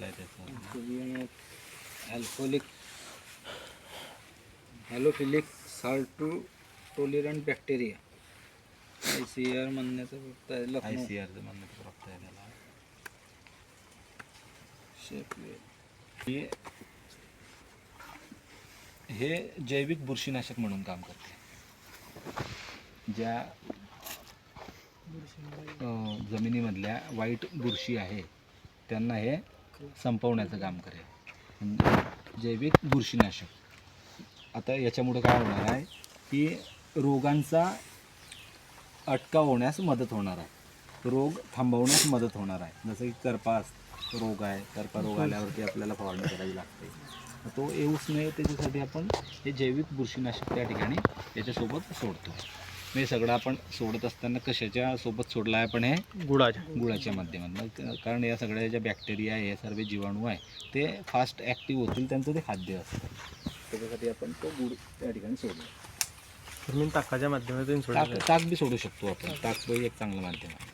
दिलेला आहे त्याचा alcoholic halophilic salt tolerant bacteria I C R म्हणण्याचं फक्त आहे आय सी आरचं म्हणणं प्रॉप्त आहे त्याला. हे हे जैविक बुरशीनाशक म्हणून काम करते. ज्या जमिनीमधल्या वाईट बुरशी आहे त्यांना हे संपवण्याचं काम करेल. म्हणजे जैविक बुरशीनाशक. आता याच्यामुळे काय होणार आहे की रोगांचा अटकाव होण्यास मदत होणार आहे. रोग थांबवण्यास मदत होणार आहे. जसं की करपा रोग आहे. करपा रोग आल्यावरती आपल्याला फवारणी करावी लागते. तो येऊच नये त्याच्यासाठी आपण हे जैविक बुरशीनाशक त्या ठिकाणी याच्यासोबत सोडतो. हे सगळं आपण सोडत असताना कशाच्या सोबत सोडलं आहे आपण हे? गुळाच्या. गुळाच्या माध्यमातून. कारण या सगळ्या ज्या बॅक्टेरिया आहे हे सर्व जीवाणू आहे ते फास्ट ॲक्टिव्ह होतील त्यांचं ते खाद्य असतं. त्याच्यासाठी आपण तो गुळ त्या ठिकाणी सोडलो तर मी ताकाच्या माध्यमातून ताक बी सोडू शकतो आपण. ताक एक चांगलं माध्यम आहे.